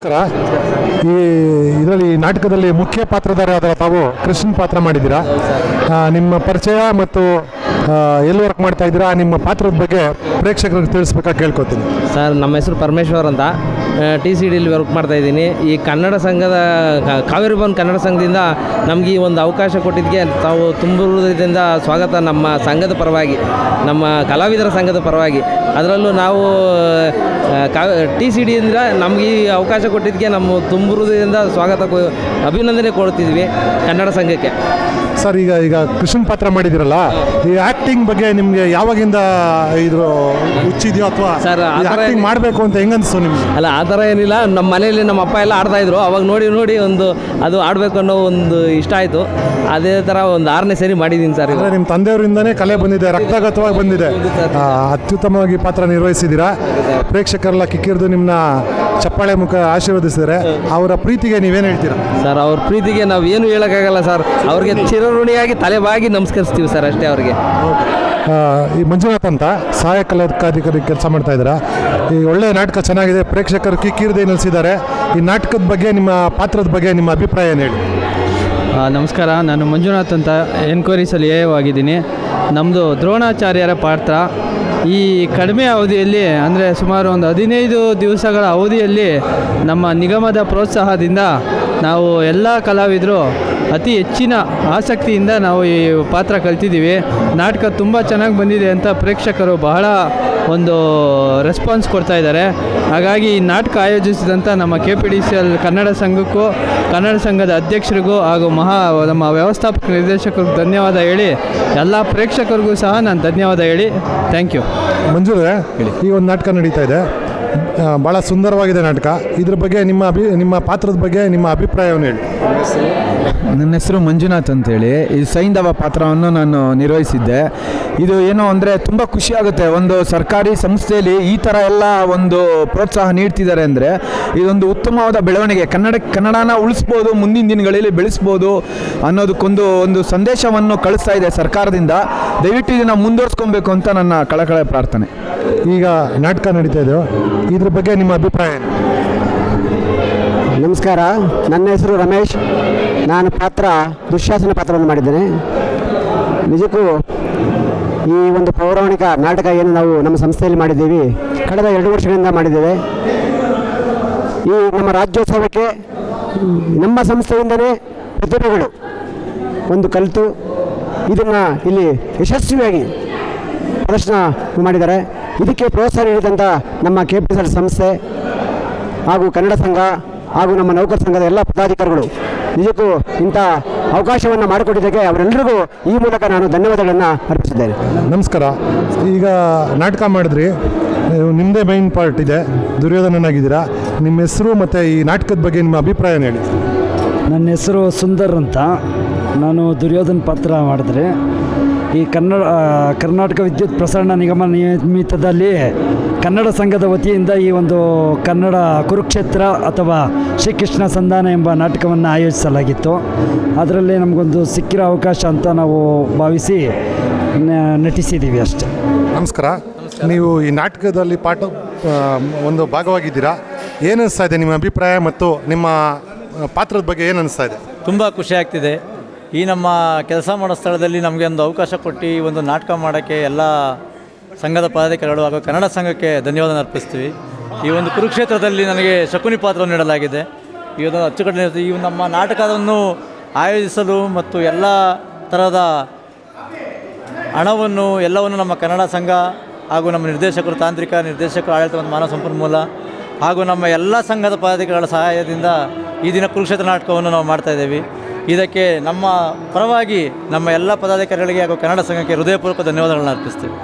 ಈ ಇದರಲ್ಲಿ ನಾಟಕದಲ್ಲಿ ಮುಖ್ಯ ಪಾತ್ರಧಾರಿಯಾದ ತಾವು ಕೃಷ್ಣ ಪಾತ್ರ ಮಾಡಿದ್ದೀರಾ? ನಿಮ್ಮ ಪರಿಚಯ ಮತ್ತು ಎಲ್ಲಿ ವರ್ಕ್ ಮಾಡ್ತಾ ಇದ್ದೀರಾ? ನಿಮ್ಮ ಪಾತ್ರದ ಬಗ್ಗೆ ಪ್ರೇಕ್ಷಕರಿಗೆ ತಿಳಿಸ್ಬೇಕಾಗಿ ಕೇಳ್ಕೊತೀನಿ. ಸರ್, ನಮ್ಮ ಹೆಸರು ಪರಮೇಶ್ವರ್ ಅಂತ. ಟಿ ಸಿ ಡಿಲಿ ವರ್ಕ್ ಮಾಡ್ತಾ ಇದ್ದೀನಿ. ಈ ಕನ್ನಡ ಸಂಘದ ಕಾವೇರಿ ಭವನ್ ಕನ್ನಡ ಸಂಘದಿಂದ ನಮಗೆ ಈ ಒಂದು ಅವಕಾಶ ಕೊಟ್ಟಿದ್ದಕ್ಕೆ ತಾವು ತುಂಬ ಹೃದಯದಿಂದ ಸ್ವಾಗತ ನಮ್ಮ ಸಂಘದ ಪರವಾಗಿ ನಮ್ಮ ಕಲಾವಿದರ ಸಂಘದ ಪರವಾಗಿ. ಅದರಲ್ಲೂ ನಾವು ಕಾ ಟಿ ಸಿ ಡಿಯಿಂದ ನಮಗೆ ಈ ಅವಕಾಶ ಕೊಟ್ಟಿದ್ದಕ್ಕೆ ನಮ್ಮ ತುಂಬ ಹೃದಯದಿಂದ ಸ್ವಾಗತ ಅಭಿನಂದನೆ ಕೊಡ್ತಿದ್ವಿ ಕನ್ನಡ ಸಂಘಕ್ಕೆ. ಸರ್ ಈಗ ಈಗ ಕೃಷ್ಣನ್ ಪಾತ್ರ ಮಾಡಿದಿರಲ್ಲ ಈ ಆಕ್ಟಿಂಗ್ ಬಗ್ಗೆ ನಿಮಗೆ ಯಾವಾಗಿಂದ ಇದು ಹುಚ್ಚಿದೆಯೋ ಅಥವಾ ಸರ್, ಆಕ್ಟಿಂಗ್ ಮಾಡಬೇಕು ಅಂತ ಹೆಂಗನ್ಸ್ತು ನಿಮ್ಗೆ? ಅಲ್ಲ ಆ ಥರ ಏನಿಲ್ಲ. ನಮ್ಮ ಮನೆಯಲ್ಲಿ ನಮ್ಮ ಅಪ್ಪ ಎಲ್ಲ ಆಡ್ತಾಯಿದ್ರು ಅವಾಗ ನೋಡಿ ನೋಡಿ ಒಂದು ಅದು ಆಡಬೇಕು ಅನ್ನೋ ಒಂದು ಇಷ್ಟ ಆಯಿತು. ಅದೇ ಥರ ಒಂದು ಆರನೇ ಸರಿ ಮಾಡಿದ್ದೀನಿ ಸರ್ ಅಂದರೆ ನಿಮ್ಮ ತಂದೆಯವರಿಂದನೇ ಕಲೆ ಬಂದಿದೆ ರಕ್ತಗತವಾಗಿ ಬಂದಿದೆ. ಆ, ಅತ್ಯುತ್ತಮವಾಗಿ ಪಾತ್ರ ನಿರ್ವಹಿಸಿದ್ದೀರಾ? ಪ್ರೇಕ್ಷಕರೆಲ್ಲ ಕಿಕ್ಕಿರಿದು ನಿಮ್ಮನ್ನ ಚಪ್ಪಾಳೆ ಮುಖ ಆಶೀರ್ವದಿಸಿದರೆ ಅವರ ಪ್ರೀತಿಗೆ ನೀವೇನು ಹೇಳ್ತೀರಾ? ಸರ್ ಅವ್ರ ಪ್ರೀತಿಗೆ ನಾವು ಏನು ಹೇಳೋಕ್ಕಾಗಲ್ಲ ಸರ್. ಅವ್ರಿಗೆ ಚಿರಋಣಿಯಾಗಿ ತಲೆಬಾಗಿ ನಮಸ್ಕರಿಸ್ತೀವಿ ಸರ್ ಅಷ್ಟೇ ಅವ್ರಿಗೆ. ಈ ಮಂಜುನಾಥ್ ಅಂತ ಸಹಾಯಕ ಕಲಾಧಿಕಾರಿ ಕೆಲಸ ಮಾಡ್ತಾ ಇದ್ದೀರಾ. ಈ ಒಳ್ಳೆಯ ನಾಟಕ ಚೆನ್ನಾಗಿದೆ. ಪ್ರೇಕ್ಷಕರು ಕಿಕ್ಕಿರದೇ ನಿಲ್ಲಿಸಿದ್ದಾರೆ. ಈ ನಾಟಕದ ಬಗ್ಗೆ ನಿಮ್ಮ ಪಾತ್ರದ ಬಗ್ಗೆ ನಿಮ್ಮ ಅಭಿಪ್ರಾಯ ಏನು ಹೇಳಿ? ನಮಸ್ಕಾರ. ನಾನು ಮಂಜುನಾಥ್ ಅಂತ ಎನ್ಕ್ವೈರೀಸಲ್ಲಿ ಎ ನಮ್ಮದು ದ್ರೋಣಾಚಾರ್ಯರ ಪಾತ್ರ. ಈ ಕಡಿಮೆ ಅವಧಿಯಲ್ಲಿ, ಅಂದರೆ ಸುಮಾರು ಒಂದು ಹದಿನೈದು ದಿವಸಗಳ ಅವಧಿಯಲ್ಲಿ ನಮ್ಮ ನಿಗಮದ ಪ್ರೋತ್ಸಾಹದಿಂದ ನಾವು ಎಲ್ಲ ಕಲಾವಿದರು ಅತಿ ಹೆಚ್ಚಿನ ಆಸಕ್ತಿಯಿಂದ ನಾವು ಈ ಪಾತ್ರ ಕಲ್ತಿದ್ದೀವಿ. ನಾಟಕ ತುಂಬ ಚೆನ್ನಾಗಿ ಬಂದಿದೆ ಅಂತ ಪ್ರೇಕ್ಷಕರು ಬಹಳ ಒಂದು ರೆಸ್ಪಾನ್ಸ್ ಕೊಡ್ತಾ ಇದ್ದಾರೆ. ಹಾಗಾಗಿ ಈ ನಾಟಕ ಆಯೋಜಿಸಿದಂಥ ನಮ್ಮ K P D C L Kannada ಸಂಘಕ್ಕೂ, Kannada ಸಂಘದ ಅಧ್ಯಕ್ಷರಿಗೂ ಹಾಗೂ ಮಹಾ ನಮ್ಮ ವ್ಯವಸ್ಥಾಪಕ ನಿರ್ದೇಶಕರಿಗೂ ಧನ್ಯವಾದ ಹೇಳಿ, ಎಲ್ಲ ಪ್ರೇಕ್ಷಕರಿಗೂ ಸಹ ನಾನು ಧನ್ಯವಾದ ಹೇಳಿ. ಥ್ಯಾಂಕ್ ಯು ಮಂಜುರೇ ಈ ಒಂದು ನಾಟಕ ನಡೀತಾ ಇದೆ. ಭಾಳ ಸುಂದರವಾಗಿದೆ ನಾಟಕ. ಇದ್ರ ಬಗ್ಗೆ ನಿಮ್ಮ ಅಭಿ ನಿಮ್ಮ ಪಾತ್ರದ ಬಗ್ಗೆ ನಿಮ್ಮ ಅಭಿಪ್ರಾಯವನ್ನು ಹೇಳಿ. ನನ್ನ ಹೆಸರು ಮಂಜುನಾಥ್ ಅಂತೇಳಿ. ಈ ಸೈಂಧವ ಪಾತ್ರವನ್ನು ನಾನು ನಿರ್ವಹಿಸಿದ್ದೆ. ಇದು ಏನು ಅಂದರೆ ತುಂಬ ಖುಷಿಯಾಗುತ್ತೆ ಒಂದು ಸರ್ಕಾರಿ ಸಂಸ್ಥೆಯಲ್ಲಿ ಈ ಥರ ಎಲ್ಲ ಒಂದು ಪ್ರೋತ್ಸಾಹ ನೀಡ್ತಿದ್ದಾರೆ ಅಂದರೆ ಇದೊಂದು ಉತ್ತಮವಾದ ಬೆಳವಣಿಗೆ. ಕನ್ನಡ ಕನ್ನಡನ ಉಳಿಸ್ಬೋದು ಮುಂದಿನ ದಿನಗಳಲ್ಲಿ ಬೆಳೆಸ್ಬೋದು ಅನ್ನೋದಕ್ಕೊಂದು ಒಂದು ಸಂದೇಶವನ್ನು ಕಳಿಸ್ತಾ ಇದೆ ಸರ್ಕಾರದಿಂದ. ದಯವಿಟ್ಟು ಇದನ್ನು ಮುಂದುವರ್ಸ್ಕೊಬೇಕು ಅಂತ ನನ್ನ ಕಳಕಳ ಪ್ರಾರ್ಥನೆ. ಈಗ ನಾಟಕ ನಡೀತಾ ಇದೆ. ಇದ್ರ ಬಗ್ಗೆ ನಿಮ್ಮ ಅಭಿಪ್ರಾಯ ನಮಸ್ಕಾರ, ನನ್ನ ಹೆಸರು ರಮೇಶ್. ನಾನು ಪಾತ್ರ, ದುಶ್ಯಾಸನ ಪಾತ್ರವನ್ನು ಮಾಡಿದ್ದೇನೆ. ನಿಜಕ್ಕೂ ಈ ಒಂದು ಪೌರಾಣಿಕ ನಾಟಕ ಏನು ನಾವು ನಮ್ಮ ಸಂಸ್ಥೆಯಲ್ಲಿ ಮಾಡಿದ್ದೀವಿ, ಕಳೆದ ಎರಡು ವರ್ಷಗಳಿಂದ ಮಾಡಿದ್ದೇವೆ. ಈ ನಮ್ಮ ರಾಜ್ಯೋತ್ಸವಕ್ಕೆ ನಮ್ಮ ಸಂಸ್ಥೆಯಿಂದಲೇ ಪ್ರತಿಭೆಗಳು ಒಂದು ಕಲಿತು ಇದನ್ನು ಇಲ್ಲಿ ಯಶಸ್ವಿಯಾಗಿ ಪ್ರದರ್ಶನ ಮಾಡಿದ್ದಾರೆ. ಇದಕ್ಕೆ ಪ್ರೋತ್ಸಾಹ ನೀಡಿದಂಥ ನಮ್ಮ ಕೆ ಪಿ ಸಂಸ್ಥೆ ಹಾಗೂ ಕನ್ನಡ ಸಂಘ ಹಾಗೂ ನಮ್ಮ ನೌಕರ ಸಂಘದ ಎಲ್ಲ ಪದಾಧಿಕಾರಿಗಳು. ನಿಜಕ್ಕೂ ಇಂಥ ಅವಕಾಶವನ್ನು ಮಾಡಿಕೊಟ್ಟಿದ್ದಕ್ಕೆ ಅವರೆಲ್ಲರಿಗೂ ಈ ಮೂಲಕ ನಾನು ಧನ್ಯವಾದಗಳನ್ನು ಅರ್ಪಿಸಿದ್ದೇನೆ ನಮಸ್ಕಾರ. ಈಗ ನಾಟಕ ಮಾಡಿದ್ರಿ. ನೀವು ನಿಮ್ಮದೇ ಮೈನ್ ಪಾರ್ಟ್ ಇದೆ. ದುರ್ಯೋಧನನಾಗಿದ್ದೀರಾ. ನಿಮ್ಮ ಹೆಸರು ಮತ್ತು ಈ ನಾಟಕದ ಬಗ್ಗೆ ನಿಮ್ಮ ಅಭಿಪ್ರಾಯ ಹೇಳಿ. ನನ್ನ ಹೆಸರು ಸುಂದರ್ ಅಂತ. ನಾನು ದುರ್ಯೋಧನ ಪಾತ್ರ ಮಾಡಿದ್ರೆ. ಈ ಕನ್ನಡ ಕರ್ನಾಟಕ ವಿದ್ಯುತ್ ಪ್ರಸರಣ ನಿಗಮ ನಿಯಮಿತದಲ್ಲಿ ಕನ್ನಡ ಸಂಘದ ವತಿಯಿಂದ ಈ ಒಂದು ಕನ್ನಡ ಕುರುಕ್ಷೇತ್ರ ಅಥವಾ ಶ್ರೀಕೃಷ್ಣ ಸಂಧಾನ ಎಂಬ ನಾಟಕವನ್ನು ಆಯೋಜಿಸಲಾಗಿತ್ತು. ಅದರಲ್ಲಿ ನಮಗೊಂದು ಸಿಕ್ಕಿರೋ ಅವಕಾಶ ಅಂತ ನಾವು ಭಾವಿಸಿ ನಟಿಸಿದ್ದೀವಿ ಅಷ್ಟೆ. ನಮಸ್ಕಾರ. ನೀವು ಈ ನಾಟಕದಲ್ಲಿ ಪಾಠ ಒಂದು ಭಾಗವಾಗಿದ್ದೀರಾ? ಏನು ಅನಿಸ್ತಾ ಇದೆ ನಿಮ್ಮ ಅಭಿಪ್ರಾಯ ಮತ್ತು ನಿಮ್ಮ ಪಾತ್ರದ ಬಗ್ಗೆ ಏನು ಅನಿಸ್ತಾ ಇದೆ? ತುಂಬ ಖುಷಿ ಆಗ್ತಿದೆ. ಈ ನಮ್ಮ ಕೆಲಸ ಮಾಡೋ ಸ್ಥಳದಲ್ಲಿ ನಮಗೆ ಒಂದು ಅವಕಾಶ ಕೊಟ್ಟು ಒಂದು ನಾಟಕ ಮಾಡೋಕ್ಕೆ ಎಲ್ಲ ಸಂಘದ ಪದಾಧಿಕಾರಿಗಳು ಹಾಗೂ ಕನ್ನಡ ಸಂಘಕ್ಕೆ ಧನ್ಯವಾದ ಅರ್ಪಿಸ್ತೀವಿ. ಈ ಒಂದು ಕುರುಕ್ಷೇತ್ರದಲ್ಲಿ ನನಗೆ ಶಕುನಿ ಪಾತ್ರವನ್ನು ನೀಡಲಾಗಿದೆ. ಈ ಒಂದು ಅಚ್ಚುಕಟ್ಟಿನ ಈ ನಮ್ಮ ನಾಟಕವನ್ನು ಆಯೋಜಿಸಲು ಮತ್ತು ಎಲ್ಲ ಥರದ ಹಣವನ್ನು, ಎಲ್ಲವನ್ನು ನಮ್ಮ ಕನ್ನಡ ಸಂಘ ಹಾಗೂ ನಮ್ಮ ನಿರ್ದೇಶಕರು, ತಾಂತ್ರಿಕ ನಿರ್ದೇಶಕರು, ಆಡಳಿತ ಮತ್ತು ಮಾನವ ಸಂಪನ್ಮೂಲ ಹಾಗೂ ನಮ್ಮ ಎಲ್ಲ ಸಂಘದ ಪದಾಧಿಕಾರಿಗಳ ಸಹಾಯದಿಂದ ಈ ದಿನ ಕುರುಕ್ಷೇತ್ರ ನಾಟಕವನ್ನು ನಾವು ಮಾಡ್ತಾ ಇದ್ದೇವೆ. ಇದಕ್ಕೆ ನಮ್ಮ ಪರವಾಗಿ ನಮ್ಮ ಎಲ್ಲ ಪದಾಧಿಕಾರಿಗಳಿಗೆ ಹಾಗೂ ಕನ್ನಡ ಸಂಘಕ್ಕೆ ಹೃದಯಪೂರ್ವಕ ಧನ್ಯವಾದಗಳನ್ನು ಅರ್ಪಿಸ್ತೀವಿ.